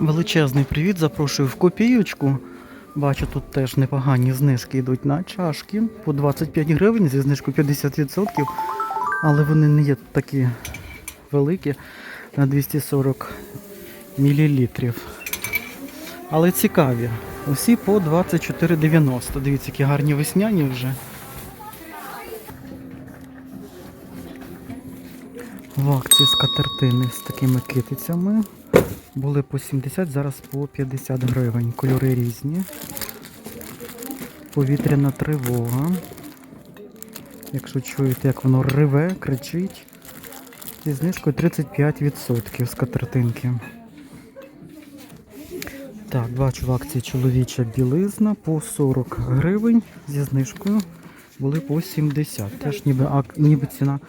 Величезний привіт, запрошую в копіючку. Бачу, тут теж непогані знижки йдуть на чашки по 25 гривень зі знижкою 50%, але вони не є такі великі на 240 мл. Але цікаві. Усі по 24,90. Дивіться, які гарні весняні вже. В акції скатертини з такими китицями. Були по 70, зараз по 50 гривень. Кольори різні. Повітряна тривога. Якщо чуєте, як воно реве, кричить. Зі знижкою 35% з катертинки. Так, бачу в акції чоловіча білизна по 40 гривень зі знижкою. Були по 70. Теж ніби, ак, ніби ціна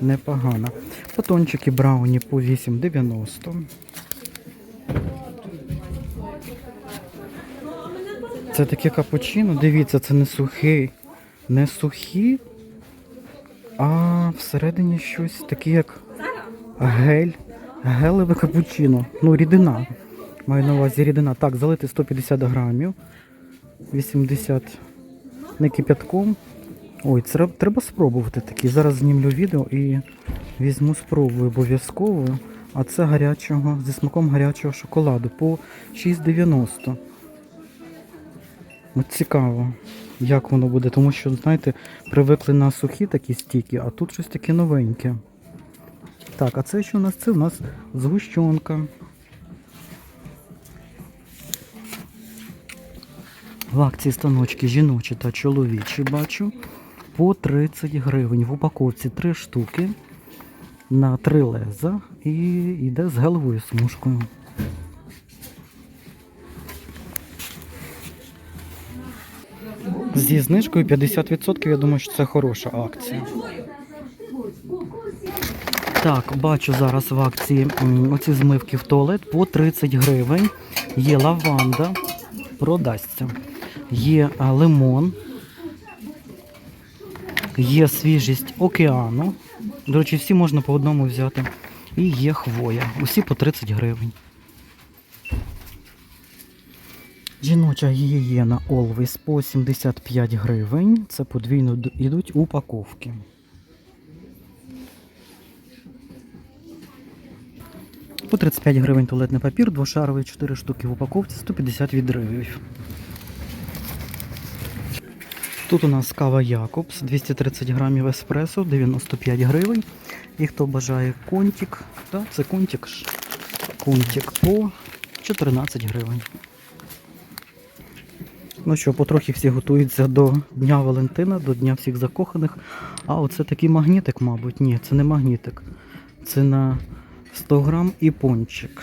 непогана. Батончики брауні по 8,90. Це таке капучино. Дивіться, це не сухий, не сухі, а всередині щось таке, як гель, гелеве капучино. Ну, рідина. Маю на увазі рідина. Так, залити 150 грамів. 80 не кипятком. Ой, це треба спробувати такі. Зараз знімлю відео і візьму спробую обов'язково. А це гарячого, зі смаком гарячого шоколаду по 6,90. От цікаво, як воно буде, тому що, знаєте, привикли на сухі такі стіки, а тут щось таке новеньке. Так, а це що у нас? Це у нас згущенка. В акції станочки жіночі та чоловічі бачу. По 30 гривень. В упаковці 3 штуки на 3 леза і йде з гелевою смужкою. Зі знижкою 50%, я думаю, що це хороша акція. Так, бачу зараз в акції оці змивки в туалет по 30 гривень. Є лаванда, продасться. Є лимон, є свіжість океану. До речі, всі можна по одному взяти. І є хвоя. Усі по 30 гривень. Жіноча гігієна Always по 75 гривень. Це подвійно йдуть упаковки. По 35 гривень туалетний папір, двошаровий 4 штуки в упаковці, 150 відривів. Тут у нас кава Якобс, 230 грамів еспресо, 95 гривень. І хто бажає контик, та це контик ж. Контик по 14 гривень. Ну що, потрохи всі готуються до Дня Валентина, до Дня всіх закоханих. А оце такий магнітик, мабуть. Ні, це не магнітик. Це на 100 грам і пончик.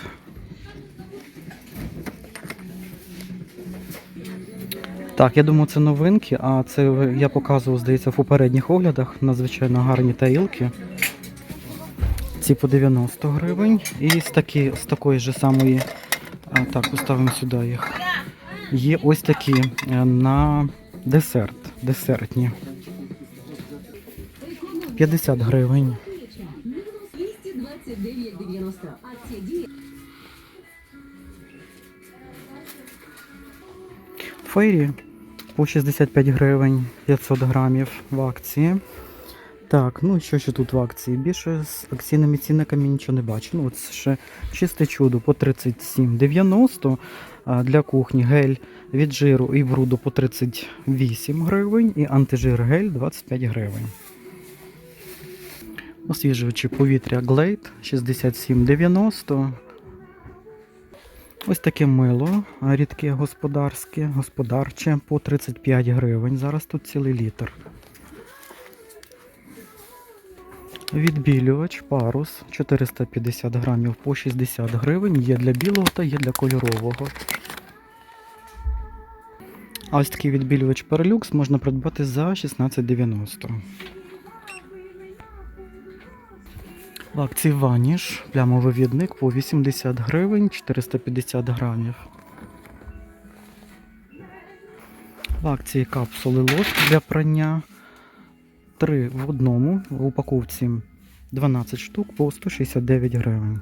Так, я думаю, це новинки, а це я показував, здається, в попередніх оглядах. Надзвичайно гарні тарілки. Ці по 90 гривень. І з, такі, з такої ж самої. Так, поставимо сюди їх. Є ось такі е, на десерт. Десертні. 50 гривень. 229,90. Фейрі по 65 гривень 500 грамів в акції. Так, ну що ще тут в акції? Більше з акційними цінниками нічого не бачу. Ну, от ще чисте чудо по 37,90 а для кухні гель від жиру і бруду по 38 гривень і антижир гель 25 гривень. Освіжувачі повітря Glade 67,90. Ось таке мило, рідке господарське, господарче по 35 гривень. Зараз тут цілий літр. Відбілювач парус 450 грамів по 60 гривень. Є для білого та є для кольорового. А ось такий відбілювач Perlux можна придбати за 16,90. В акції Ваніш, плямовий відник по 80 гривень 450 грамів. В акції капсули лоск для прання. 3 в одному, в упаковці 12 штук по 169 гривень.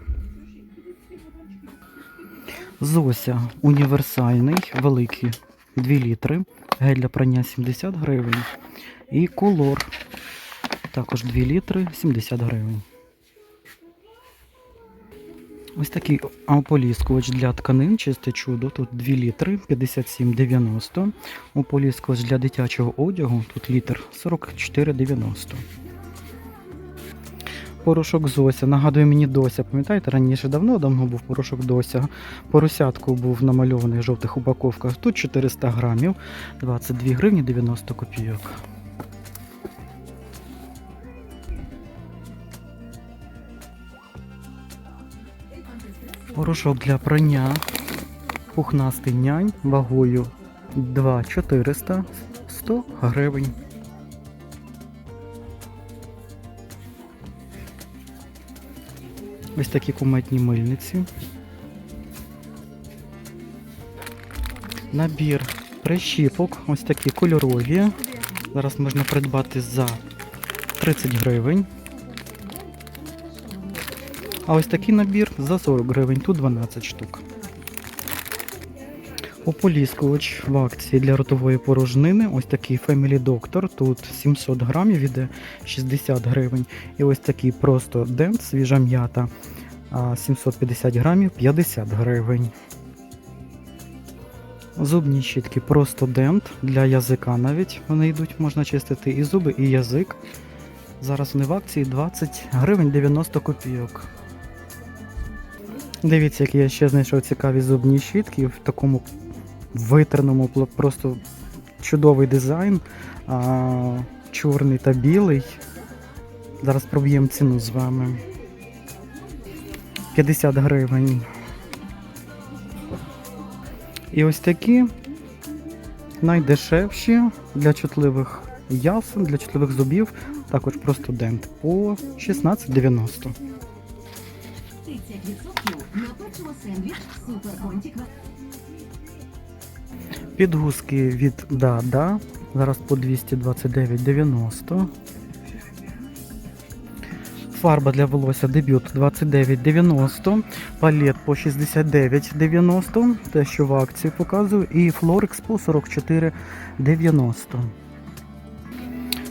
Зося універсальний, великий 2 літри. Гель для прання 70 гривень. І колор також 2 літри 70 гривень. Ось такий ополіскувач для тканин, чисте чудо. Тут 2 літри 57,90. Ополіскувач для дитячого одягу. Тут літр 44,90. Порошок Зося. Нагадує мені Дося. Пам'ятаєте, раніше давно-давно був порошок Дося. Поросятку був намальований в жовтих упаковках. Тут 400 грамів, 22 гривні 90 копійок. Порошок для прання. Пухнастий нянь вагою 2,400 100 гривень. Ось такі куметні мильниці. Набір прищіпок, ось такі кольорові. Зараз можна придбати за 30 гривень. А ось такий набір за 40 гривень, тут 12 штук. Ополіскувач в акції для ротової порожнини. Ось такий Family Doctor. Тут 700 грамів іде 60 гривень. І ось такий просто дент, свіжа м'ята. 750 грамів 50 гривень. Зубні щітки просто дент для язика навіть вони йдуть, можна чистити і зуби, і язик. Зараз вони в акції 20 гривень 90 копійок. Дивіться, які я ще знайшов цікаві зубні щітки в такому витерному, просто чудовий дизайн. А, чорний та білий. Зараз проб'ємо ціну з вами. 50 гривень. І ось такі найдешевші для чутливих ясен, для чутливих зубів, також просто дент по 16,90. 30% на печиво сендвіч Супер Підгузки від Дада. Зараз по 229,90. Фарба для волосся дебют 29,90. Палет по 69,90. Те, що в акції показую. І Флорекс по 44,90.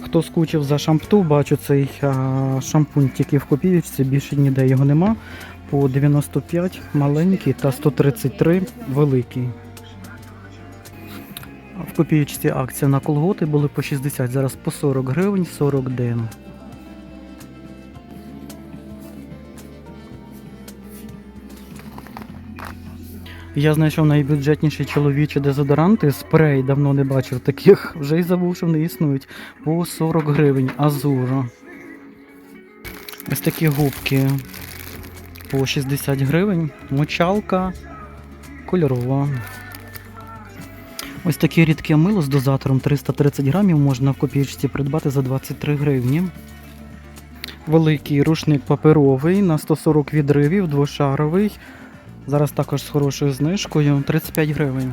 Хто скучив за шампту, бачу цей а, шампунь тільки в копієчці, більше ніде його нема. По 95 маленький та 133 великий. В копієчці акція на колготи були по 60, зараз по 40 гривень 40 ден. Я знайшов найбюджетніші чоловічі дезодоранти. Спрей давно не бачив таких, вже й забув, що вони існують. По 40 гривень Азуро. Ось такі губки по 60 гривень. Мочалка кольорова. Ось таке рідке мило з дозатором 330 грамів можна в копійці придбати за 23 гривні. Великий рушник паперовий на 140 відривів, двошаровий. Зараз також з хорошою знижкою 35 гривень.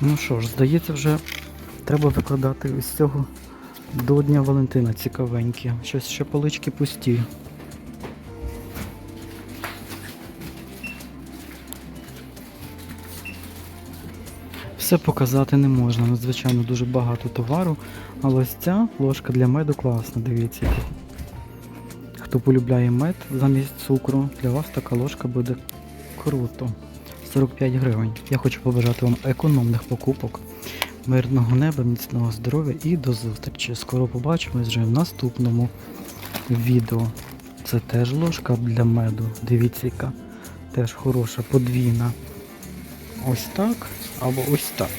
Ну що ж, здається, вже треба викладати ось цього до Дня Валентина цікавенькі. Щось ще полички пусті. Все показати не можна, надзвичайно дуже багато товару. Але ось ця ложка для меду класна, дивіться. Хто полюбляє мед замість цукру, для вас така ложка буде круто. 45 гривень. Я хочу побажати вам економних покупок, мирного неба, міцного здоров'я і до зустрічі. Скоро побачимось вже в наступному відео. Це теж ложка для меду. Дивіться, яка теж хороша, подвійна. Ось так або ось так.